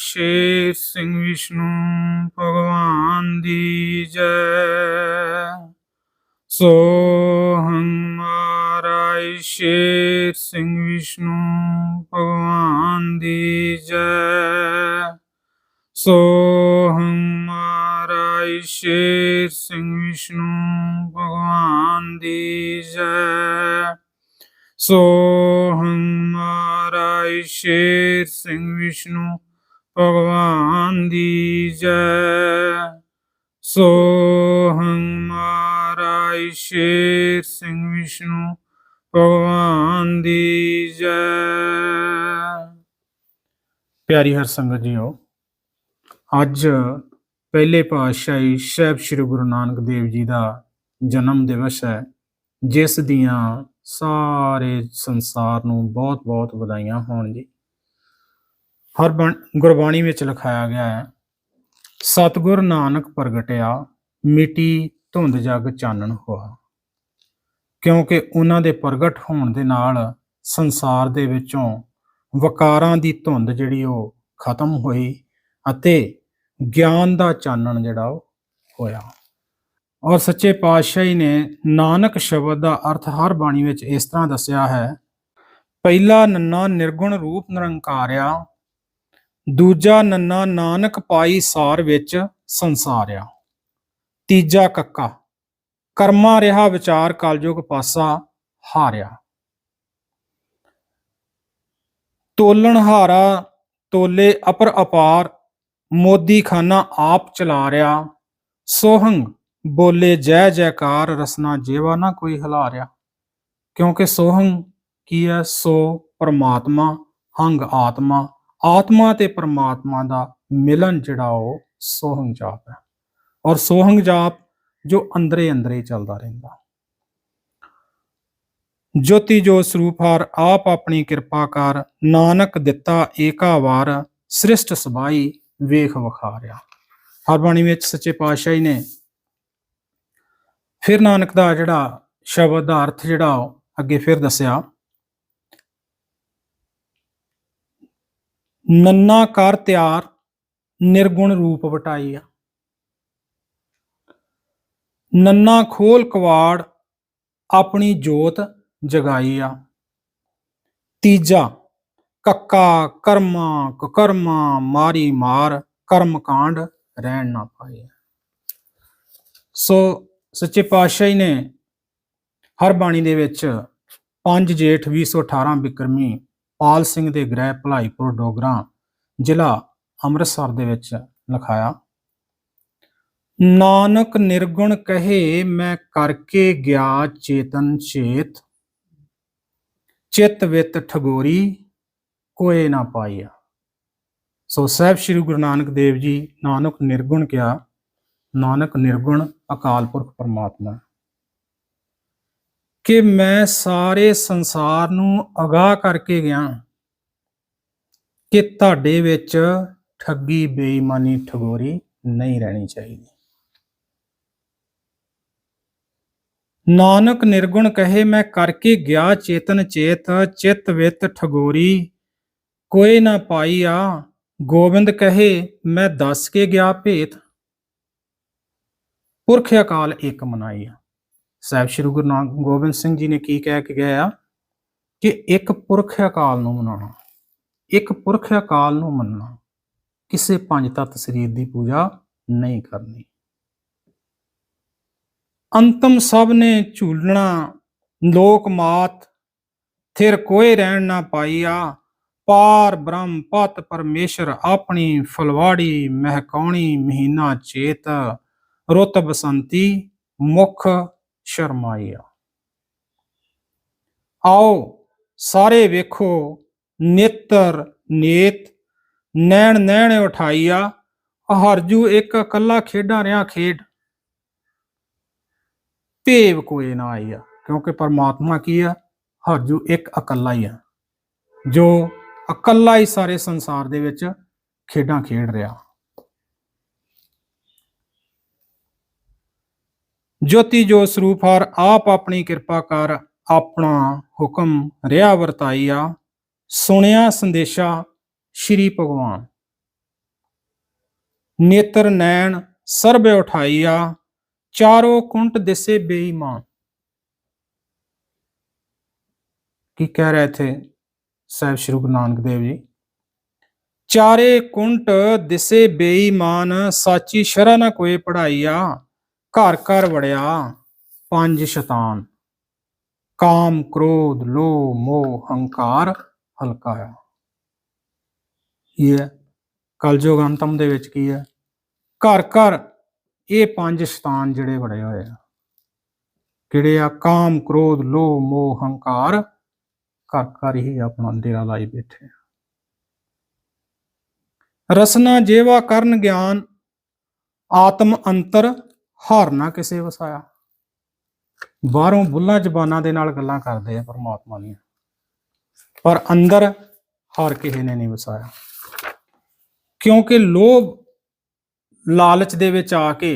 ਸ਼ੇਰ ਸਿੰਘ ਵਿਸ਼ਨੂੰ ਭਗਵਾਨ ਦੀ ਜੈ ਸੋਹੰ ਮਹਾਰਾਜ ਸ਼ੇਰ ਸਿੰਘ ਵਿਸ਼ਨੂੰ ਭਗਵਾਨ ਦੀ ਜੈ ਸੋਹੰ ਮਹਾਰਾਜ ਸ਼ੇਰ ਸਿੰਘ ਵਿਸ਼ਨੂੰ ਭਗਵਾਨ ਦੀ ਜੈ ਸੋਹੰ ਮਹਾਰਾਜ ਸ਼ੇਰ ਸਿੰਘ ਵਿਸ਼ਨੂੰ ਭਗਵਾਨ ਦੀ ਜੈ। ਸੋਹੰ ਮਹਾਰਾਜ ਸ਼ੇਰ ਸਿੰਘ ਵਿਸ਼ਨੂੰ, ਭਗਵਾਨ ਦੀ ਜੈ। ਪਿਆਰੀ ਹਰ ਸੰਗਤ ਜੀਓ, ਅੱਜ ਪਹਿਲੇ ਪਾਤਸ਼ਾਹੀ ਸਾਹਿਬ ਸ੍ਰੀ ਗੁਰੂ ਨਾਨਕ ਦੇਵ ਜੀ ਦਾ ਜਨਮ ਦਿਵਸ ਹੈ, ਜਿਸ ਦੀਆਂ ਸਾਰੇ ਸੰਸਾਰ ਨੂੰ ਬਹੁਤ-ਬਹੁਤ ਵਧਾਈਆਂ ਹੋਣ ਜੀ ਹਰ ਬਣ- ਗੁਰਬਾਣੀ ਵਿੱਚ ਲਿਖਾਇਆ ਗਿਆ ਹੈ, ਸਤਿਗੁਰ ਨਾਨਕ ਪ੍ਰਗਟਿਆ, ਮਿਟੀ ਧੁੰਦ ਜਗ ਚਾਨਣ ਹੋਆ। ਕਿਉਂਕਿ ਉਹਨਾਂ ਦੇ ਪ੍ਰਗਟ ਹੋਣ ਦੇ ਨਾਲ ਸੰਸਾਰ ਦੇ ਵਿੱਚੋਂ ਵਕਾਰਾਂ ਦੀ ਧੁੰਦ ਜਿਹੜੀ ਉਹ ਖਤਮ ਹੋਈ ਅਤੇ ਗਿਆਨ ਦਾ ਚਾਨਣ ਜਿਹੜਾ ਉਹ ਹੋਇਆ। ਔਰ ਸੱਚੇ ਪਾਤਸ਼ਾਹੀ ਨੇ ਨਾਨਕ ਸ਼ਬਦ ਦਾ ਅਰਥ ਹਰ ਬਾਣੀ ਵਿੱਚ ਇਸ ਤਰ੍ਹਾਂ ਦੱਸਿਆ ਹੈ, ਪਹਿਲਾ ਨੰਨਾ ਨਿਰਗੁਣ ਰੂਪ ਨਿਰੰਕਾਰਿਆ ਦੂਜਾ ਨੰਨਾ ਨਾਨਕ ਪਾਈ ਸਾਰ ਵਿੱਚ ਸੰਸਾਰਿਆ। ਤੀਜਾ ਕੱਕਾ, ਕਰਮਾ ਰਿਹਾ ਵਿਚਾਰ ਕਲਯੁਗ ਪਾਸਾ ਹਾਰਿਆ। ਤੋਲਣ ਹਾਰਾ ਤੋਲੇ ਅਪਰ ਅਪਾਰ, ਮੋਦੀ ਖਾਨਾ ਆਪ ਚਲਾ ਰਿਆ। ਸੋਹੰਗ ਬੋਲੇ ਜੈ ਜੈਕਾਰ, ਰਸਨਾ ਜੇਵਾ ਨਾ ਕੋਈ ਹਿਲਾ ਰਿਆ। ਕਿਉਂਕਿ ਸੋਹੰਗ ਕੀ ਹੈ ਸੋ ਪਰਮਾਤਮਾ, ਹੰਗ ਆਤਮਾ। ਆਤਮਾ ਤੇ ਪਰਮਾਤਮਾ ਦਾ ਮਿਲਨ ਜਿਹੜਾ ਉਹ ਸੋਹੰਗ ਜਾਪ ਹੈ। ਔਰ ਸੋਹੰਗ ਜਾਪ ਜੋ ਅੰਦਰੇ ਅੰਦਰੇ ਚੱਲਦਾ ਰਹਿੰਦਾ। ਜੋਤੀ ਜੋ ਸਰੂਪ ਹਰ ਆਪ ਆਪਣੀ ਕਿਰਪਾ ਕਰ ਨਾਨਕ ਦਿੱਤਾ ਏਕਾ ਵਾਰ ਸ੍ਰਿਸ਼ਟ ਸਬਾਈ ਵੇਖ ਵਖਾਰਿਆ। ਹਰ ਬਾਣੀ ਵਿੱਚ ਸੱਚੇ ਪਾਤਸ਼ਾਹੀ ਨੇ ਫਿਰ ਨਾਨਕ ਦਾ ਜਿਹੜਾ ਸ਼ਬਦ ਦਾ ਅਰਥ ਜਿਹੜਾ ਉਹ ਅੱਗੇ ਫਿਰ ਦੱਸਿਆ ਨੰਨਾ ਕਰ ਤਿਆਰ, ਨਿਰਗੁਣ ਰੂਪ ਵਟਾਈਆ। ਨੰਨਾ ਖੋਲ ਕਵਾੜ, ਆਪਣੀ ਜੋਤ ਜਗਾਈ ਤੀਜਾ, ਕੱਕਾ ਕਰਮਾ ਕੁਕਰਮਾ ਮਾਰੀ ਮਾਰ, ਕਰਮ ਕਾਂਡ ਰਹਿਣ ਨਾ ਪਾਏ ਸੋ ਸੱਚੇ ਪਾਤਸ਼ਾਹੀ ਨੇ ਹਰ ਬਾਣੀ ਦੇ ਵਿੱਚ 5 ਜੇਠ 2018 ਬਿਕਰਮੀ ਪਾਲ ਸਿੰਘ ਦੇ ਗ੍ਰਹਿ ਭਲਾਈਪੁਰ ਡੋਗਰਾ ਜ਼ਿਲ੍ਹਾ ਅੰਮ੍ਰਿਤਸਰ ਦੇ ਵਿੱਚ ਲਿਖਾਇਆ, ਨਾਨਕ ਨਿਰਗੁਣ ਕਹੇ ਮੈਂ ਕਰਕੇ ਗਿਆ ਚੇਤਨ ਚੇਤ ਚਿਤ ਵਿਤ ਠਗੋਰੀ ਕੋਏ ਨਾ ਪਾਈਆ ਸੋ ਸਾਹਿਬ ਸ੍ਰੀ ਗੁਰੂ ਨਾਨਕ ਦੇਵ ਜੀ ਨਾਨਕ ਨਿਰਗੁਣ ਕਿਹਾ, ਨਾਨਕ ਨਿਰਗੁਣ ਅਕਾਲ ਪੁਰਖ ਪਰਮਾਤਮਾ। ਕਿ ਮੈਂ ਸਾਰੇ ਸੰਸਾਰ ਨੂੰ ਅਗਾਹ ਕਰਕੇ ਗਿਆ ਕਿ ਤੁਹਾਡੇ ਵਿੱਚ ਠੱਗੀ, ਬੇਈਮਾਨੀ, ਠਗੋਰੀ ਨਹੀਂ ਰਹਿਣੀ ਚਾਹੀਦੀ। ਨਾਨਕ ਨਿਰਗੁਣ ਕਹੇ, ਮੈਂ ਕਰਕੇ ਗਿਆ ਚੇਤਨ ਚੇਤ, ਚਿਤ ਵਿਤ ਠਗੋਰੀ ਕੋਈ ਨਾ ਪਾਈ ਆ। ਗੋਬਿੰਦ ਕਹੇ, ਮੈਂ ਦੱਸ ਕੇ ਗਿਆ ਭੇਤ। ਪੁਰਖ ਅਕਾਲ ਇੱਕ ਮਨਾਈ ਆ। ਸਾਹਿਬ ਸ੍ਰੀ ਗੁਰੂ ਨਾਨਕ ਗੋਬਿੰਦ ਸਿੰਘ ਜੀ ਨੇ ਕੀ ਕਹਿ ਕੇ ਗਏ ਆ ਕਿ ਇੱਕ ਪੁਰਖ ਅਕਾਲ ਨੂੰ ਮਨਾਉਣਾ, ਇੱਕ ਪੁਰਖ ਅਕਾਲ ਨੂੰ ਮੰਨਣਾ, ਕਿਸੇ ਪੰਜ ਤਤ ਸਰੀਰ ਦੀ ਪੂਜਾ ਨਹੀਂ ਕਰਨੀ। ਅੰਤਮ ਸਭ ਨੇ ਝੂਲਣਾ, ਲੋਕ ਮਾਤ, ਥਿਰ ਕੋਈ ਰਹਿਣ ਨਾ ਪਾਈਆ, ਪਾਰ ਬ੍ਰਹਮ ਪਤ ਪਰਮੇਸ਼ਰ ਆਪਣੀ ਫਲਵਾੜੀ ਮਹਿਕਾਉਣੀ ਮਹੀਨਾ ਚੇਤ, ਰੁੱਤ ਬਸੰਤੀ ਮੁਖ ਸ਼ਰਮਾਈਆ ਆਓ ਸਾਰੇ ਵੇਖੋ, ਨੇਤਰ ਨੇਤ ਨੈਣ ਨੈਣ ਉਠਾਈਆ ਹਰਜੂ ਇੱਕ ਇਕੱਲਾ ਖੇਡਾਂ ਰਿਆ ਖੇਡ। ਭੇਵ ਕੋਈ ਨਾ ਆਈਆ ਕਿਉਂਕਿ ਪਰਮਾਤਮਾ ਕੀ ਆ? ਹਰਜੂ ਇੱਕ ਇਕੱਲਾ ਹੀ ਆ, ਜੋ ਇਕੱਲਾ ਹੀ ਸਾਰੇ ਸੰਸਾਰ ਦੇ ਵਿੱਚ ਖੇਡਾਂ ਖੇਡ ਰਿਹਾ। ਜੋਤੀ ਜੋ ਸਰੂਪ ਹਰ ਆਪ ਆਪਣੀ ਕਿਰਪਾ ਕਰ ਆਪਣਾ ਹੁਕਮ ਰਿਆ ਵਰਤਾਈਆ। ਸੁਣਿਆ ਸੰਦੇਸ਼ਾ ਸ਼੍ਰੀ ਭਗਵਾਨ। ਨੇਤਰ ਨੈਣ ਸਰਬ ਉਠਾਈਆ, ਚਾਰੋ ਕੁੰਟ ਦਿਸੇ ਬੇਈਮਾਨ। ਕੀ ਕਹਿ ਰਹੇ ਥੇ ਸਾਹਿਬ ਸ਼੍ਰੀ ਗੁਰੂ ਨਾਨਕ ਦੇਵ ਜੀ? ਚਾਰੇ ਕੁੰਟ ਦਿਸੇ ਬੇਈਮਾਨ, ਸਾਚੀ ਸ਼ਰਨ ਨਾ ਕੋਏ ਪੜਾਈਆ ਘਰ ਘਰ ਵੜਿਆ ਪੰਜ ਸ਼ੈਤਾਨ। ਕਾਮ, ਕ੍ਰੋਧ, ਲੋਭ, ਮੋਹ, ਹੰਕਾਰ ਹਲਕਾਇਆ ਇਹ ਹੈ? ਕਲਯੁਗ ਅੰਤਮ ਦੇ ਵਿੱਚ ਕੀ ਹੈ? ਘਰ ਘਰ ਇਹ ਪੰਜ ਸ਼ੈਤਾਨ ਜਿਹੜੇ ਵੜੇ ਹੋਏ ਆ। ਕਿਹੜੇ ਆ? ਕਾਮ, ਕ੍ਰੋਧ, ਲੋਭ, ਮੋਹ, ਹੰਕਾਰ ਘਰ ਘਰ ਹੀ ਆਪਣਾ ਡੇਰਾ ਲਾਈ ਬੈਠੇ ਆ। ਰਸਨਾ ਜੇਵਾ ਕਰਨ ਗਿਆਨ, ਆਤਮ ਅੰਤਰ ਹਰ ਨਾ ਕਿਸੇ ਵਸਾਇਆ ਬਾਹਰੋਂ ਬੁੱਲਾਂ ਜ਼ਬਾਨਾਂ ਦੇ ਨਾਲ ਗੱਲਾਂ ਕਰਦੇ ਆ ਪਰਮਾਤਮਾ ਦੀਆਂ। ਪਰ ਅੰਦਰ ਹਰ ਕਿਸੇ ਨੇ ਨਹੀਂ ਵਸਾਇਆ ਕਿਉਂਕਿ ਲੋਭ ਲਾਲਚ ਦੇ ਵਿੱਚ ਆ ਕੇ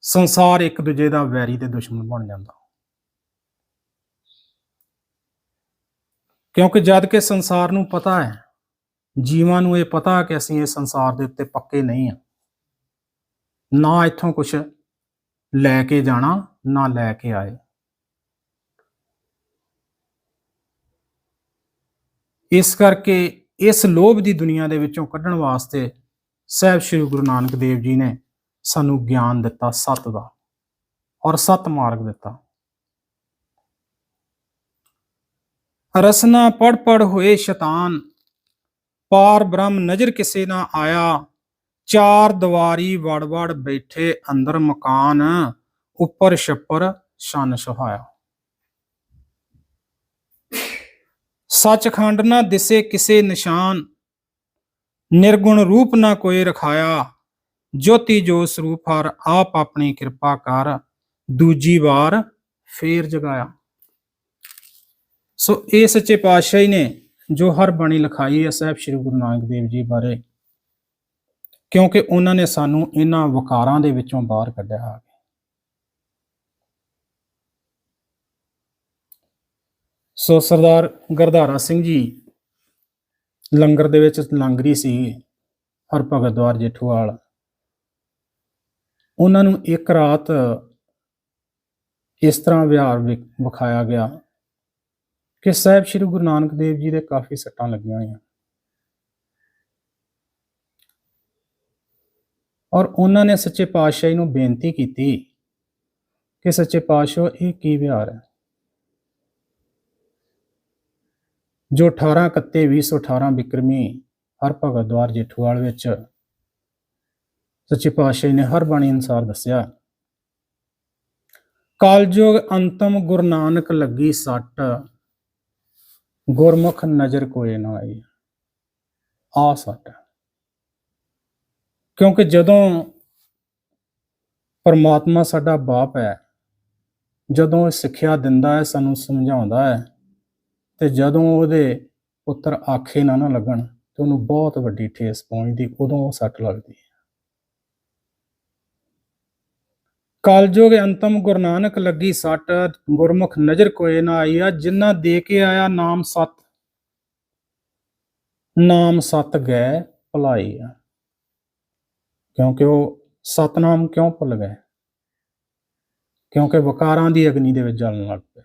ਸੰਸਾਰ ਇੱਕ ਦੂਜੇ ਦਾ ਵੈਰੀ ਤੇ ਦੁਸ਼ਮਣ ਬਣ ਜਾਂਦਾ। ਕਿਉਂਕਿ ਜਦ ਕਿ ਸੰਸਾਰ ਨੂੰ ਪਤਾ ਹੈ, ਜੀਵਾਂ ਨੂੰ ਇਹ ਪਤਾ ਕਿ ਅਸੀਂ ਇਸ ਸੰਸਾਰ ਦੇ ਉੱਤੇ ਪੱਕੇ ਨਹੀਂ ਆ ਨਾ ਇੱਥੋਂ ਕੁਝ ਲੈ ਕੇ ਜਾਣਾ, ਨਾ ਲੈ ਕੇ ਆਏ। ਇਸ ਕਰਕੇ ਇਸ ਲੋਭ ਦੀ ਦੁਨੀਆ ਦੇ ਵਿੱਚੋਂ ਕੱਢਣ ਵਾਸਤੇ ਸਾਹਿਬ ਸ੍ਰੀ ਗੁਰੂ ਨਾਨਕ ਦੇਵ ਜੀ ਨੇ ਸਾਨੂੰ ਗਿਆਨ ਦਿੱਤਾ ਸਤ ਦਾ ਔਰ ਸਤ ਮਾਰਗ ਦਿੱਤਾ। ਰਸਨਾ ਪੜ ਪੜ ਹੋਏ ਸ਼ੈਤਾਨ, ਪਾਰ ਬ੍ਰਹਮ ਨਜ਼ਰ ਕਿਸੇ ਨਾ ਆਇਆ ਚਾਰ ਦੀਵਾਰੀ ਵੜ ਵੜ ਬੈਠੇ ਅੰਦਰ ਮਕਾਨ ਉੱਪਰ ਛੱਪਰ ਛੰਨ ਸੁਹਾਇਆ ਸੱਚਖੰਡ ਨਾ ਦਿਸੇ ਕਿਸੇ ਨਿਸ਼ਾਨ, ਨਿਰਗੁਣ ਰੂਪ ਨਾ ਕੋਈ ਰਖਾਇਆ। ਜੋਤੀ ਜੋਤ ਸਰੂਪ ਹਰ ਆਪ ਆਪਣੀ ਕਿਰਪਾ ਕਰ, ਦੂਜੀ ਵਾਰ ਫੇਰ ਜਗਾਇਆ। ਸੋ ਇਹ ਸੱਚੇ ਪਾਤਸ਼ਾਹੀ ਨੇ ਜੋ ਹਰ ਬਾਣੀ ਲਿਖਾਈ ਹੈ, ਸਾਹਿਬ ਸ੍ਰੀ ਗੁਰੂ ਨਾਨਕ ਦੇਵ ਜੀ ਬਾਰੇ ਕਿਉਂਕਿ ਉਹਨਾਂ ਨੇ ਸਾਨੂੰ ਇਹਨਾਂ ਵਕਾਰਾਂ ਦੇ ਵਿੱਚੋਂ ਬਾਹਰ ਕੱਢਿਆ ਹੈ ਸੋ ਸਰਦਾਰ ਗਰਧਾਰਾ ਸਿੰਘ ਜੀ ਲੰਗਰ ਦੇ ਵਿੱਚ ਲੰਗਰੀ ਸੀ ਹਰ ਭਗਤ ਦਵਾਰ ਜੇਠੂਵਾਲ। ਉਹਨਾਂ ਨੂੰ ਇੱਕ ਰਾਤ ਇਸ ਤਰ੍ਹਾਂ ਵਿਹਾਰ ਵਿ- ਵਿਖਾਇਆ ਗਿਆ ਕਿ ਸਾਹਿਬ ਸ੍ਰੀ ਗੁਰੂ ਨਾਨਕ ਦੇਵ ਜੀ ਦੇ ਕਾਫੀ ਸੱਟਾਂ ਲੱਗੀਆਂ ਹੋਈਆਂ। ਔਰ ਉਹਨਾਂ ਨੇ ਸੱਚੇ ਪਾਤਸ਼ਾਹ ਨੂੰ ਬੇਨਤੀ ਕੀਤੀ ਕਿ ਸੱਚੇ ਪਾਤਸ਼ਾਹ, ਇਹ ਕੀ ਵਿਹਾਰ ਹੈ? ਜੋ 18 ਕੱਤੇ 2018 ਬਿਕਰਮੀ ਹਰ ਭਗਤ ਦਵਾਰ ਜੇਠੂਵਾਲ ਵਿੱਚ ਸੱਚੇ ਪਾਤਸ਼ਾਹ ਨੇ ਹਰ ਬਾਣੀ ਅਨੁਸਾਰ ਦੱਸਿਆ, ਕਾਲਯੁਗ ਅੰਤਮ ਗੁਰੂ ਨਾਨਕ ਲੱਗੀ ਸੱਟ, ਗੁਰਮੁਖ ਨਜ਼ਰ ਕੋਏ ਨਾ ਆਈ, ਆ ਸੱਟ। ਕਿਉਂਕਿ ਜਦੋਂ ਪਰਮਾਤਮਾ ਸਾਡਾ ਬਾਪ ਹੈ, ਜਦੋਂ ਇਹ ਸਿੱਖਿਆ ਦਿੰਦਾ ਹੈ, ਸਾਨੂੰ ਸਮਝਾਉਂਦਾ ਹੈ ਤੇ ਜਦੋਂ ਉਹਦੇ ਪੁੱਤਰ ਆਖੇ ਨਾ ਨਾ ਲੱਗਣ ਤੇ ਉਹਨੂੰ ਬਹੁਤ ਵੱਡੀ ਠੇਸ ਪਹੁੰਚਦੀ, ਉਦੋਂ ਉਹ ਸੱਟ ਲੱਗਦੀ ਹੈ। ਕਲਯੁਗ ਅੰਤਮ ਗੁਰੂ ਨਾਨਕ ਲੱਗੀ ਸੱਟ, ਗੁਰਮੁਖ ਨਜ਼ਰ ਕੋਏ ਨਾ ਆਈ ਆ ਜਿੰਨਾ ਦੇ ਕੇ ਆਇਆ ਨਾਮ ਸਤ। ਨਾਮ ਸਤ ਗਏ ਭਲਾਈ ਆ। ਕਿਉਂਕਿ ਉਹ ਸਤਨਾਮ ਕਿਉਂ ਭੁੱਲ ਗਏ? ਕਿਉਂਕਿ ਵਕਾਰਾਂ ਦੀ ਅਗਨੀ ਦੇ ਵਿੱਚ ਜਲਣ ਲੱਗ ਪਿਆ।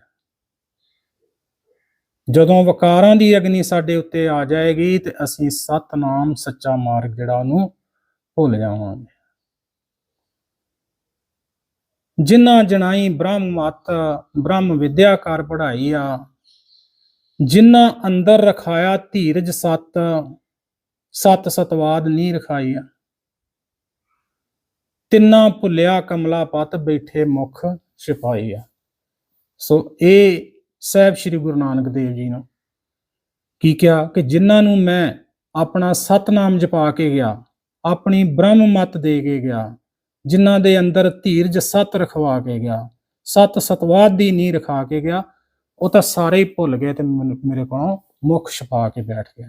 ਜਦੋਂ ਵਕਾਰਾਂ ਦੀ ਅਗਨੀ ਸਾਡੇ ਉੱਤੇ ਆ ਜਾਏਗੀ ਤੇ ਅਸੀਂ ਸਤਨਾਮ ਸੱਚਾ ਮਾਰਗ ਜਿਹੜਾ ਉਹਨੂੰ ਭੁੱਲ ਜਾਵਾਂਗੇ। ਜਿਨ੍ਹਾਂ ਜਣਾਈ ਬ੍ਰਹਮ ਮਤ, ਬ੍ਰਹਮ ਵਿਦਿਆ ਕਰ ਪੜਾਈ ਆ ਜਿਨ੍ਹਾਂ ਅੰਦਰ ਰਖਾਇਆ ਧੀਰਜ ਸਤ ਸਤ ਸਤਵਾਦ ਨਹੀਂ ਰਖਾਈ ਆ ਤਿੰਨਾ ਭੁੱਲਿਆ ਕਮਲਾ ਪਤ ਬੈਠੇ ਮੁਖ ਛਿਪਾਈ ਆ। ਸੋ ਇਹ ਸਾਹਿਬ ਸ੍ਰੀ ਗੁਰੂ ਨਾਨਕ ਦੇਵ ਜੀ ਨੂੰ ਕੀ ਕਿਹਾ ਕਿ ਜਿਨ੍ਹਾਂ ਨੂੰ ਮੈਂ ਆਪਣਾ ਸਤਨਾਮ ਜਪਾ ਕੇ ਗਿਆ, ਆਪਣੀ ਬ੍ਰਹਮ ਮਤ ਦੇ ਕੇ ਗਿਆ, ਜਿਨ੍ਹਾਂ ਦੇ ਅੰਦਰ ਧੀਰਜ ਸਤ ਰਖਵਾ ਕੇ ਗਿਆ, ਸਤ ਸਤਵਾਦ ਦੀ ਨੀ ਰਖਾ ਕੇ ਗਿਆ, ਉਹ ਤਾਂ ਸਾਰੇ ਹੀ ਭੁੱਲ ਗਏ ਤੇ ਮੈਨੂੰ- ਮੇਰੇ ਕੋਲੋਂ ਮੁਖ ਛਪਾ ਕੇ ਬੈਠ ਗਏ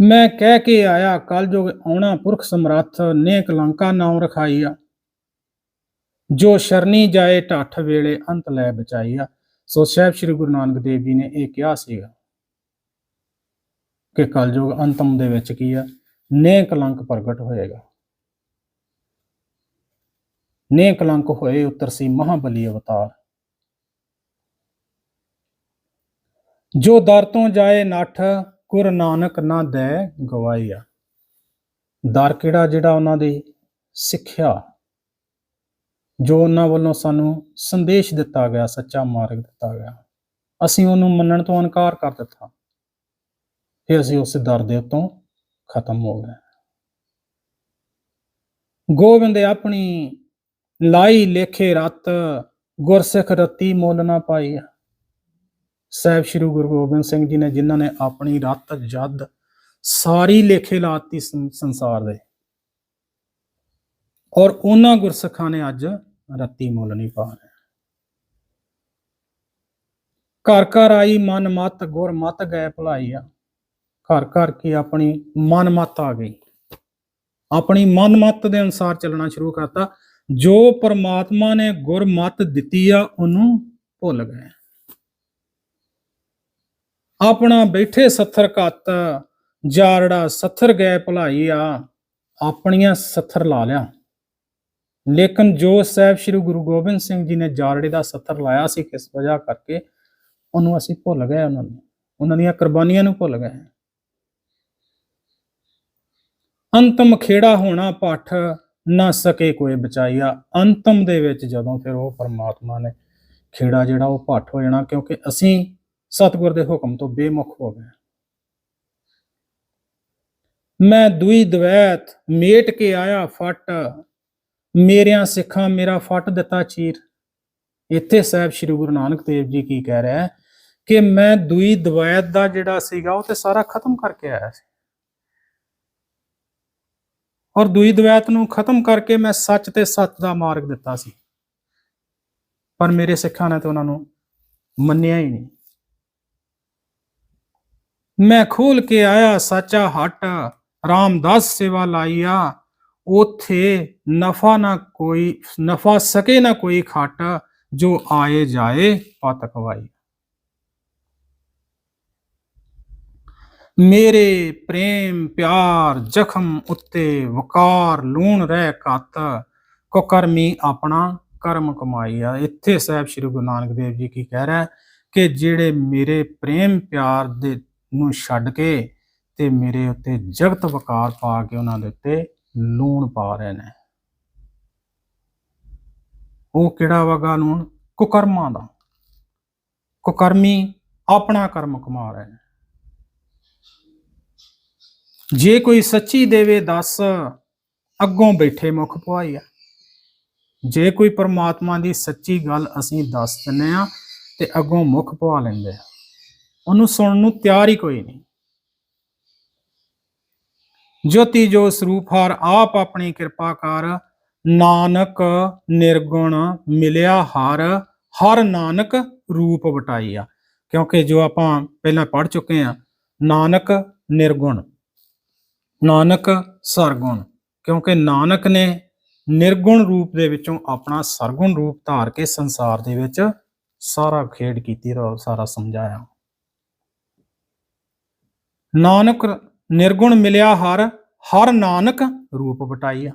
ਮੈਂ ਕਹਿ ਕੇ ਆਇਆ ਕਲਯੁਗ ਆਉਣਾ ਪੁਰਖ ਸਮਰੱਥ ਨੇ ਕਲੰਕਾ ਨਾਮ ਰਖਾਈ ਆ ਜੋ ਸ਼ਰਨੀ ਜਾਏ ਢੱਠ ਵੇਲੇ ਅੰਤ ਲੈ ਬਚਾਈ ਆ ਸੋ ਸਾਹਿਬ ਸ੍ਰੀ ਗੁਰੂ ਨਾਨਕ ਦੇਵ ਜੀ ਨੇ ਇਹ ਕਿਹਾ ਸੀਗਾ ਕਿ ਕਲਯੁਗ ਅੰਤਮ ਦੇ ਵਿੱਚ ਕੀ ਆ? ਨੇ ਕਲੰਕ ਪ੍ਰਗਟ ਹੋਏਗਾ। ਨੇ ਕਲੰਕ ਹੋਏ ਉਤਰਸੀ ਮਹਾਬਲੀ ਅਵਤਾਰ। ਜੋ ਦਰ ਤੋਂ ਜਾਏ ਨੱਠ ਗੁਰ ਨਾਨਕ ਨਾ ਦੇ ਗਵਾਈਆ ਦਰ ਕਿਹੜਾ ਜਿਹੜਾ ਉਹਨਾਂ ਦੀ ਸਿੱਖਿਆ, ਜੋ ਉਹਨਾਂ ਵੱਲੋਂ ਸਾਨੂੰ ਸੰਦੇਸ਼ ਦਿੱਤਾ ਗਿਆ, ਸੱਚਾ ਮਾਰਗ ਦਿੱਤਾ ਗਿਆ। ਅਸੀਂ ਉਹਨੂੰ ਮੰਨਣ ਤੋਂ ਇਨਕਾਰ ਕਰ ਦਿੱਤਾ। ਫਿਰ ਅਸੀਂ ਉਸ ਦਰ ਦੇ ਉੱਤੋਂ ਖਤਮ ਹੋ ਗਏ। ਗੋਬਿੰਦ ਆਪਣੀ ਲਾਈ ਲੇਖੇ ਰਤ ਗੁਰਸਿੱਖ ਰਤੀ ਮੋਲ ਨਾ ਪਾਈ। ਸਾਹਿਬ ਸ੍ਰੀ ਗੁਰੂ ਗੋਬਿੰਦ ਸਿੰਘ ਜੀ ਨੇ, ਜਿਨ੍ਹਾਂ ਨੇ ਆਪਣੀ ਰਤ, ਜਦ ਸਾਰੀ ਲੇਖੇ ਲਾਤੀ ਸੰ- ਸੰਸਾਰ ਦੇ। ਔਰ ਉਹਨਾਂ ਗੁਰਸਿੱਖਾਂ ਨੇ ਅੱਜ ਰੱਤੀ ਮੁੱਲ ਨਹੀਂ ਪਾ ਘਰ ਘਰ ਆਈ, ਮਨ ਮਤ, ਗੁਰ ਮਤ ਗਏ ਭੁਲਾਈ ਆ। ਘਰ ਘਰ ਕੀ ਆਪਣੀ ਮਨ ਮਤ ਆ ਗਈ। ਆਪਣੀ ਮਨ ਮਤ ਦੇ ਅਨੁਸਾਰ ਚੱਲਣਾ ਸ਼ੁਰੂ ਕਰਤਾ। ਜੋ ਪਰਮਾਤਮਾ ਨੇ ਗੁਰਮਤ ਦਿੱਤੀ ਆ, ਉਹਨੂੰ ਭੁੱਲ ਗਏ। ਆਪਣਾ ਬੈਠੇ ਸੱਥਰ ਘੱਤ, ਜਾਰੜਾ ਸੱਥਰ ਗਏ ਭੁਲਾਈ ਆ, ਆਪਣੀਆਂ ਸੱਥਰ ਲਾ ਲਿਆ। ਲੇਕਿਨ ਜੋ ਸਾਹਿਬ ਸ੍ਰੀ ਗੁਰੂ ਗੋਬਿੰਦ ਸਿੰਘ ਜੀ ਨੇ ਜਾਰੜੇ ਦਾ ਸੱਥਰ ਲਾਇਆ ਸੀ, ਕਿਸ ਵਜ੍ਹਾ ਕਰਕੇ ਉਹਨੂੰ ਅਸੀਂ ਭੁੱਲ ਗਏ ਉਹਨਾਂ ਨੂੰ, ਉਹਨਾਂ ਦੀਆਂ ਕੁਰਬਾਨੀਆਂ ਨੂੰ ਭੁੱਲ ਗਏ। ਅੰਤਮ ਖੇੜਾ ਹੋਣਾ ਪੱਠ, ਨਾ ਸਕੇ ਕੋਈ ਬਚਾਈਆ। ਅੰਤਮ ਦੇ ਵਿੱਚ ਜਦੋਂ ਫਿਰ ਉਹ ਪਰਮਾਤਮਾ ਨੇ ਖੇੜਾ ਜਿਹੜਾ ਉਹ ਪੱਠ ਹੋ ਜਾਣਾ, ਕਿਉਂਕਿ ਅਸੀਂ ਸਤਿਗੁਰ ਦੇ ਹੁਕਮ ਤੋਂ ਬੇਮੁਖ ਹੋ ਗਏ। ਮੈਂ ਦੁਈ ਦਵੈਤ ਮੇਟ ਕੇ ਆਇਆ ਫਟ। ਮੇਰਿਆਂ ਸਿੱਖਾਂ ਮੇਰਾ ਫਟ ਦਿੱਤਾ ਚੀਰ। ਇੱਥੇ ਸਾਹਿਬ ਸ੍ਰੀ ਗੁਰੂ ਨਾਨਕ ਦੇਵ ਜੀ ਕੀ ਕਹਿ ਰਿਹਾ ਹੈ ਕਿ ਮੈਂ ਦੁਈ ਦਵੈਤ ਦਾ ਜਿਹੜਾ ਸੀਗਾ ਉਹ ਤੇ ਸਾਰਾ ਖਤਮ ਕਰਕੇ ਆਇਆ ਸੀ। ਔਰ ਦੁਈ ਦਵੈਤ ਨੂੰ ਖਤਮ ਕਰਕੇ ਮੈਂ ਸੱਚ ਤੇ ਸੱਚ ਦਾ ਮਾਰਗ ਦਿੱਤਾ ਸੀ। ਪਰ ਮੇਰੇ ਸਿੱਖਾਂ ਨੇ ਤਾਂ ਉਹਨਾਂ ਨੂੰ ਮੰਨਿਆ ਹੀ ਨਹੀਂ। ਮੈਂ ਖੋਲ ਕੇ ਆਇਆ, ਸੱਚਾ ਹਟ। ਰਾਮਦਾਸ ਸੇਵਾ ਲਾਈਆ ਉਥੇ ਨਫਾ ਨਾ ਕੋਈ, ਨਫਾ ਸਕੇ ਨਾ ਕੋਈ ਖਟ, ਜੋ ਆਏ ਜਾਏ ਪਤ ਕਵਾਈ। ਮੇਰੇ ਪ੍ਰੇਮ ਪਿਆਰ ਜ਼ਖਮ ਉੱਤੇ ਵਕਾਰ ਲੂਣ ਰਹਿ ਕਤ, ਕੋ ਕਰਮੀ ਆਪਣਾ ਕਰਮ ਕਮਾਈਆ ਇੱਥੇ ਸਾਹਿਬ ਸ੍ਰੀ ਗੁਰੂ ਨਾਨਕ ਦੇਵ ਜੀ ਕੀ ਕਹਿ ਰਿਹਾ ਕਿ ਜਿਹੜੇ ਮੇਰੇ ਪ੍ਰੇਮ ਪਿਆਰ ਦੇ ਨੂੰ ਛੱਡ ਕੇ ਤੇ ਮੇਰੇ ਉੱਤੇ ਜਗਤ ਵਕਾਰ ਪਾ ਕੇ ਉਹਨਾਂ ਦੇ ਉੱਤੇ ਲੂਣ ਪਾ ਰਹੇ ਨੇ। ਉਹ ਕਿਹੜਾ ਵਗਾ ਲੂਣ? ਕੁਕਰਮਾਂ ਦਾ। ਕੁਕਰਮੀ ਆਪਣਾ ਕਰਮ ਕਮਾ ਰਹੇ ਨੇ। ਜੇ ਕੋਈ ਸੱਚੀ ਦੇਵੇ ਦੱਸ, ਅੱਗੋਂ ਬੈਠੇ ਮੁਖ ਪਵਾਈਆ ਜੇ ਕੋਈ ਪਰਮਾਤਮਾ ਦੀ ਸੱਚੀ ਗੱਲ ਅਸੀਂ ਦੱਸ ਦਿੰਨੇ ਆ ਤੇ ਅੱਗੋਂ ਮੁਖ ਪਵਾ ਲੈਂਦੇ ਆ। ਉਹਨੂੰ ਸੁਣਨ ਨੂੰ ਤਿਆਰ ਹੀ ਕੋਈ ਨਹੀਂ। ਜੋਤੀ ਜੋ ਸਰੂਪ ਹਰ, ਆਪ ਆਪਣੀ ਕਿਰਪਾ ਕਰ ਨਾਨਕ ਨਿਰਗੁਣ ਮਿਲਿਆ ਹਰ ਹਰ ਨਾਨਕ ਰੂਪ ਵਟਾਈਆ ਕਿਉਂਕਿ ਜੋ ਆਪਾਂ ਪਹਿਲਾਂ ਪੜ ਚੁੱਕੇ ਆ ਨਾਨਕ ਨਿਰਗੁਣ, ਨਾਨਕ ਸਰਗੁਣ, ਕਿਉਂਕਿ ਨਾਨਕ ਨੇ ਨਿਰਗੁਣ ਰੂਪ ਦੇ ਵਿੱਚੋਂ ਆਪਣਾ ਸਰਗੁਣ ਰੂਪ ਧਾਰ ਕੇ ਸੰਸਾਰ ਦੇ ਵਿੱਚ ਸਾਰਾ ਖੇਡ ਕੀਤੀ ਔਰ ਸਾਰਾ ਸਮਝਾਇਆ। ਨਾਨਕ ਨਿਰਗੁਣ ਮਿਲਿਆ ਹਰ ਹਰ ਨਾਨਕ ਰੂਪ ਵਟਾਈਆ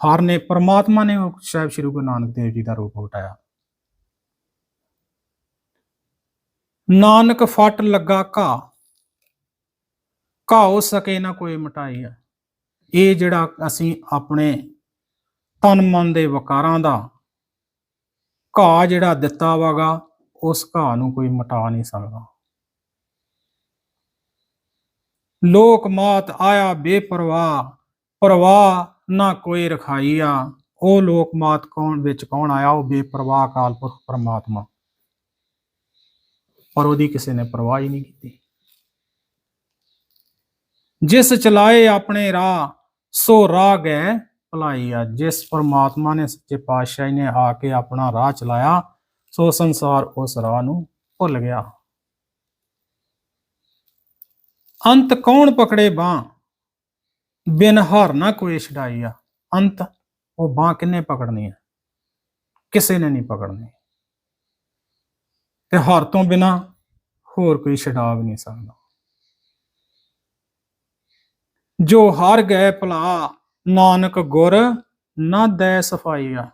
ਹਰ ਨੇ ਪਰਮਾਤਮਾ ਨੇ ਸਾਹਿਬ ਸ੍ਰੀ ਗੁਰੂ ਨਾਨਕ ਦੇਵ ਜੀ ਦਾ ਰੂਪ ਵਟਾਇਆ। ਨਾਨਕ ਫਟ ਲੱਗਾ ਘਾ ਘਾਉ ਸਕੇ ਨਾ ਕੋਈ ਮਟਾਈਆ ਇਹ ਜਿਹੜਾ ਅਸੀਂ ਆਪਣੇ ਤਨ ਮਨ ਦੇ ਵਕਾਰਾਂ ਦਾ ਘਾਹ ਜਿਹੜਾ ਦਿੱਤਾ ਵਾਗਾ, ਉਸ ਘਾਹ ਨੂੰ ਕੋਈ ਮਟਾ ਨਹੀਂ ਸਕਦਾ। ਲੋਕ ਮਾਤ ਆਇਆ ਬੇਪਰਵਾਹ, ਪਰਵਾਹ ਨਾ ਕੋਈ ਰਖਾਈਆ। ਉਹ ਲੋਕ ਮਾਤ ਕੌਣ, ਵਿੱਚ ਕੌਣ ਆਇਆ? ਉਹ ਬੇਪਰਵਾਹ ਕਾਲ ਪੁਰਖ ਪਰਮਾਤਮਾ। ਪਰ ਉਹਦੀ ਕਿਸੇ ਨੇ ਪਰਵਾਹ ਹੀ ਨਹੀਂ ਕੀਤੀ। ਜਿਸ ਚਲਾਏ ਆਪਣੇ ਰਾਹ, ਸੋ ਰਾਹ ਗਏ ਭਲਾਈ ਆ ਜਿਸ ਪਰਮਾਤਮਾ ਨੇ ਸੱਚੇ ਪਾਤਸ਼ਾਹ ਨੇ ਆ ਕੇ ਆਪਣਾ ਰਾਹ ਚਲਾਇਆ, ਸੋ ਸੰਸਾਰ ਉਸ ਰਾਹ ਨੂੰ ਭੁੱਲ ਗਿਆ। ਅੰਤ ਕੌਣ ਪਕੜੇ ਬਾਹ? ਬਿਨ ਹਾਰ ਨਾ ਕੋਈ ਛਡਾਈ ਆ। ਅੰਤ, ਉਹ ਬਾਹ ਕਿੰਨੇ ਪਕੜਨੀ ਹੈ ਕਿਸੇ ਨੇ ਨਹੀਂ ਪਕੜਨੀ। ਤੇ ਹਾਰ ਤੋਂ ਬਿਨਾ ਹੋਰ ਕੋਈ ਛਡਾ ਵੀ ਨਹੀਂ ਸਕਦਾ। ਜੋ ਹਰ ਗਏ ਭਲਾ, ਨਾਨਕ ਗੁਰ ਨਾ ਦੈ ਸਫਾਈਆ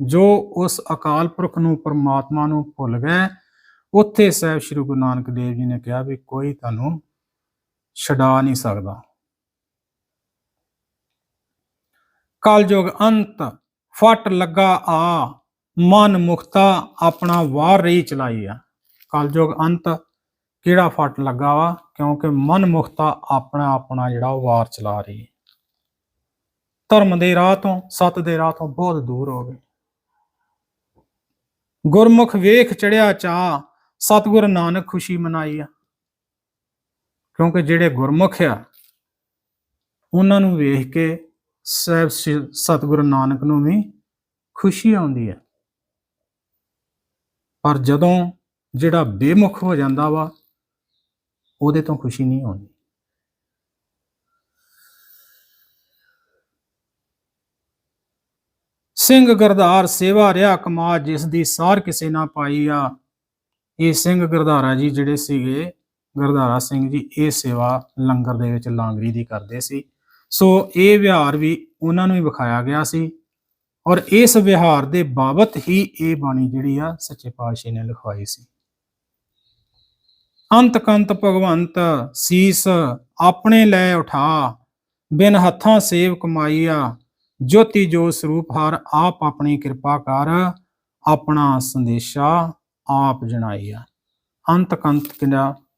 ਜੋ ਉਸ ਅਕਾਲ ਪੁਰਖ ਨੂੰ ਪਰਮਾਤਮਾ ਨੂੰ ਭੁੱਲ ਗਏ, ਉੱਥੇ ਸਾਹਿਬ ਸ੍ਰੀ ਗੁਰੂ ਨਾਨਕ ਦੇਵ ਜੀ ਨੇ ਕਿਹਾ ਵੀ ਕੋਈ ਤੁਹਾਨੂੰ ਛਡਾ ਨਹੀਂ ਸਕਦਾ। ਕਲਯੁਗ ਅੰਤ, ਫਟ ਲੱਗਾ ਆ, ਮਨ ਮੁਖਤਾ ਆਪਣਾ ਵਾਰ ਰਹੀ ਚਲਾਈ ਆ। ਕਲਯੁਗ ਅੰਤ ਕਿਹੜਾ ਫਟ ਲੱਗਾ ਵਾ? ਕਿਉਂਕਿ ਮਨ ਮੁਖਤਾ ਆਪਣਾ ਆਪਣਾ ਜਿਹੜਾ ਉਹ ਵਾਰ ਚਲਾ ਰਹੀ ਹੈ। ਧਰਮ ਦੇ ਰਾਹ ਤੋਂ, ਸਤ ਦੇ ਰਾਹ ਤੋਂ ਬਹੁਤ ਦੂਰ ਹੋ ਗਏ। ਗੁਰਮੁਖ ਵੇਖ ਚੜਿਆ ਚਾ ਸਤਿਗੁਰ ਨਾਨਕ ਖੁਸ਼ੀ ਮਨਾਈ ਆ। ਕਿਉਂਕਿ ਜਿਹੜੇ ਗੁਰਮੁਖ ਆ, ਉਹਨਾਂ ਨੂੰ ਵੇਖ ਕੇ ਸਾਹਿਬ ਸਤਿਗੁਰੂ ਨਾਨਕ ਨੂੰ ਵੀ ਖੁਸ਼ੀ ਆਉਂਦੀ ਹੈ ਪਰ ਜਦੋਂ ਜਿਹੜਾ ਬੇਮੁਖ ਹੋ ਜਾਂਦਾ ਵਾ, ਉਹਦੇ ਤੋਂ ਖੁਸ਼ੀ ਨਹੀਂ ਆਉਂਦੀ। ਸਿੰਘ ਗਰਧਾਰ ਸੇਵਾ ਰਿਆ ਕਮਾ ਜਿਸ ਦੀ ਸਾਰ ਕਿਸੇ ਨਾ ਪਾਈ ਆ, ਇਹ ਸਿੰਘ ਗਰਧਾਰਾ ਜੀ ਜਿਹੜੇ ਸੀਗੇ ਗਰਧਾਰਾ ਸਿੰਘ ਜੀ, ਇਹ ਸੇਵਾ ਲੰਗਰ ਦੇ ਵਿੱਚ ਲਾਂਗਰੀ ਦੀ ਕਰਦੇ ਸੀ। ਸੋ ਇਹ ਵਿਹਾਰ ਵੀ ਉਹਨਾਂ ਨੂੰ ਹੀ ਵਿਖਾਇਆ ਗਿਆ ਸੀ ਔਰ ਇਸ ਵਿਹਾਰ ਦੇ ਬਾਬਤ ਹੀ ਇਹ ਬਾਣੀ ਜਿਹੜੀ ਆ ਸੱਚੇ ਪਾਤਸ਼ਾਹ ਨੇ ਲਿਖਵਾਈ ਸੀ। ਅੰਤ ਕੰਤ ਭਗਵੰਤ ਸੀਸ ਆਪਣੇ ਲੈ ਉਠਾ, ਬਿਨ ਹੱਥਾਂ ਸੇਵ ਕਮਾਈਆ, ਜੋਤੀ ਜੋ ਸਰੂਪ ਹਰ ਆਪ ਆਪਣੀ ਕਿਰਪਾ ਕਰ, ਆਪਣਾ ਸੰਦੇਸ਼ਾ ਆਪ ਜਣਾਈਆ। ਅੰਤ ਕੰਤ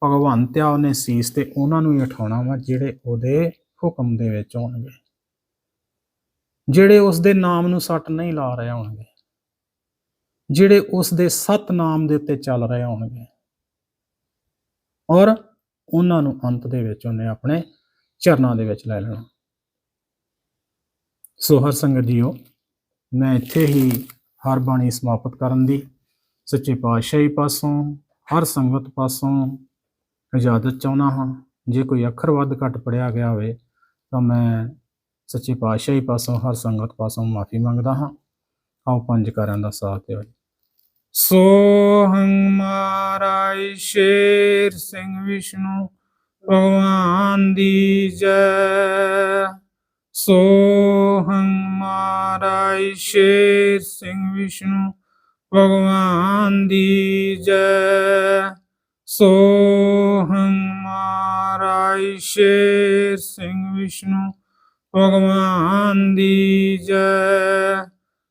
ਭਗਵੰਤਿਆ ਉਹਨੇ ਸੀਸ ਤੇ ਉਹਨਾਂ ਨੂੰ ਹੀ ਉਠਾਉਣਾ ਵਾ, ਜਿਹੜੇ ਉਹਦੇ ਹੁਕਮ ਦੇ ਵਿੱਚ ਹੋਣਗੇ। ਜਿਹੜੇ ਉਸ ਦੇ ਨਾਮ ਨੂੰ ਸੱਟ ਨਹੀਂ ਲਾ ਰਹੇ ਹੋਣਗੇ, ਜਿਹੜੇ ਉਸ ਦੇ ਸਤ ਨਾਮ ਦੇ ਉੱਤੇ ਚੱਲ ਰਹੇ ਹੋਣਗੇ, ਔਰ ਉਹਨਾਂ ਨੂੰ ਅੰਤ ਦੇ ਵਿੱਚ ਉਹਨੇ ਆਪਣੇ ਚਰਨਾਂ ਦੇ ਵਿੱਚ ਲੈ ਲੈਣਾ। ਸੋ ਹਰ ਸੰਗਤ ਜੀਓ, ਮੈਂ ਇੱਥੇ ਹੀ ਹਰ ਬਾਣੀ ਸਮਾਪਤ ਕਰਨ ਦੀ, ਸੱਚੇ ਪਾਤਸ਼ਾਹੀ ਪਾਸੋਂ, ਹਰ ਸੰਗਤ ਪਾਸੋਂ ਇਜਾਜ਼ਤ ਚਾਹੁੰਦਾ ਹਾਂ। ਜੇ ਕੋਈ ਅੱਖਰ ਵੱਧ ਘੱਟ ਪੜਿਆ ਗਿਆ ਹੋਵੇ, ਤਾਂ ਮੈਂ ਸੱਚੇ ਪਾਤਸ਼ਾਹੀ ਪਾਸੋਂ, ਹਰ ਸੰਗਤ ਪਾਸੋਂ ਮਾਫੀ ਮੰਗਦਾ ਹਾਂ। ਆਓ ਪੰਜ ਕਾਰਾਂ ਦਾ ਸਾਥ ਦਿਓ ਸੋਹੰ ਮਹਾਰਾਜ ਸ਼ੇਰ ਸਿੰਘ ਵਿਸ਼ਨੂੰ, ਭਗਵਾਨ ਦੀ ਜੈ। ਸੋਹੰ ਮਹਾਰਾਜ ਸ਼ੇਰ ਸਿੰਘ ਵਿਸ਼ਨੂੰ, ਭਗਵਾਨ ਦੀ ਜੈ। ਸੋਹੰ ਮਹਾਰਾਜ ਸ਼ੇਰ ਸਿੰਘ ਵਿਸ਼ਨੂੰ, ਭਗਵਾਨ ਦੀ ਜੈ।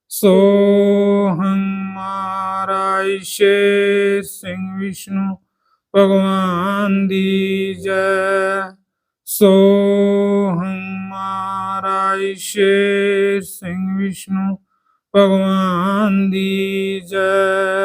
ਸੋਹੰ ਮਹਾਰਾਜ ਸ਼ੇਰ ਸਿੰਘ ਵਿਸ਼ਨੂੰ, ਭਗਵਾਨ ਦੀ ਜੈ। ਸੋਹੰ ਮਹਾਰਾਜ ਸ਼ੇਰ ਸਿੰਘ ਵਿਸ਼ਨੂੰ, ਭਗਵਾਨ ਦੀ ਜੈ।